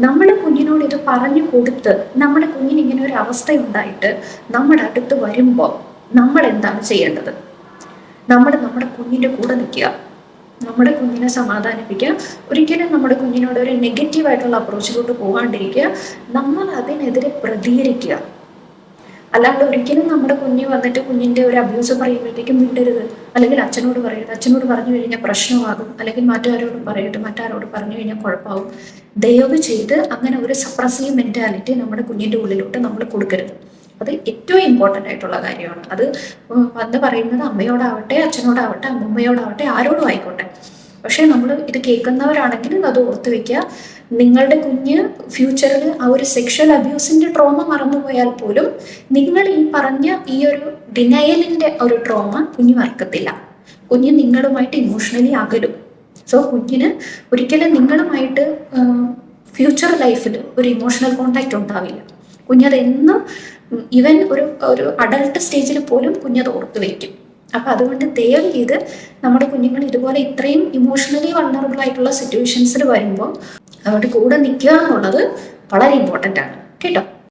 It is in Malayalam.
നമ്മുടെ കുഞ്ഞിനോട് ഇത് പറഞ്ഞു കൊടുത്ത് നമ്മുടെ കുഞ്ഞിന് ഇങ്ങനെ ഒരു അവസ്ഥ ഉണ്ടായിട്ട് നമ്മുടെ അടുത്ത് വരുമ്പോൾ നമ്മൾ എന്താണ് ചെയ്യേണ്ടത്? നമ്മൾ നമ്മുടെ കുഞ്ഞിന്റെ കൂടെ നിൽക്കുക. നമ്മുടെ കുഞ്ഞിനെ സമാധാനിപ്പിക്കുക. ഒരിക്കലും നമ്മുടെ കുഞ്ഞിനോട് ഒരു നെഗറ്റീവായിട്ടുള്ള അപ്രോച്ചിലോട്ട് പോകാണ്ടിരിക്കുക നമ്മൾ അതിനെതിരെ പ്രതികരിക്കുക. അല്ലാണ്ട് ഒരിക്കലും നമ്മുടെ കുഞ്ഞ് വന്നിട്ട് കുഞ്ഞിന്റെ ഒരു അബ്യൂസ് പറയുമ്പോഴത്തേക്കും വിടരുത് അല്ലെങ്കിൽ അച്ഛനോട് പറയരുത്. അച്ഛനോട് പറഞ്ഞു കഴിഞ്ഞാൽ പ്രശ്നമാകും. അല്ലെങ്കിൽ മറ്റാരോടും പറയരുത്. മറ്റാരോട് പറഞ്ഞു കഴിഞ്ഞാൽ കുഴപ്പമാകും. ദയവ് ചെയ്ത് അങ്ങനെ ഒരു സപ്രസീവ് മെന്റാലിറ്റി നമ്മുടെ കുഞ്ഞിന്റെ ഉള്ളിലോട്ട് നമ്മൾ കൊടുക്കരുത്. അത് ഏറ്റവും ഇമ്പോർട്ടന്റ് ആയിട്ടുള്ള കാര്യമാണ്. അത് വന്ന് പറയുന്നത് അമ്മയോടാവട്ടെ അച്ഛനോടാവട്ടെ അമ്മമ്മയോടാവട്ടെ ആരോടും ആയിക്കോട്ടെ. പക്ഷേ നമ്മൾ ഇത് കേൾക്കുന്നവരാണെങ്കിൽ അത് ഓർത്ത് വെക്കുക. നിങ്ങളുടെ കുഞ്ഞ് ഫ്യൂച്ചറിൽ ആ ഒരു സെക്ഷൽ അബ്യൂസിന്റെ ട്രോമ മറന്നുപോയാൽ പോലും നിങ്ങൾ ഈ പറഞ്ഞ ഈ ഒരു ഡിനയലിന്റെ ഒരു ട്രോമ കുഞ്ഞ് മറക്കത്തില്ല. കുഞ്ഞ് നിങ്ങളുമായിട്ട് ഇമോഷണലി അകലും. സോ കുഞ്ഞിന് ഒരിക്കലും നിങ്ങളുമായിട്ട് ഫ്യൂച്ചർ ലൈഫിൽ ഒരു ഇമോഷണൽ കോണ്ടാക്റ്റ് ഉണ്ടാവില്ല. കുഞ്ഞതെന്നും ഈവൻ ഒരു ഒരു അഡൾട്ട് സ്റ്റേജിൽ പോലും കുഞ്ഞത് ഓർത്ത് വയ്ക്കും അപ്പൊ അതുകൊണ്ട് ദയവ് ചെയ്ത് നമ്മുടെ കുഞ്ഞുങ്ങൾ ഇതുപോലെ ഇത്രയും ഇമോഷണലി വൾണറബിൾ ആയിട്ടുള്ള സിറ്റുവേഷൻസിൽ വരുമ്പോൾ അവരുടെ കൂടെ നിൽക്കുക എന്നുള്ളത് വളരെ ഇമ്പോർട്ടന്റ് ആണ്. കേട്ടോ?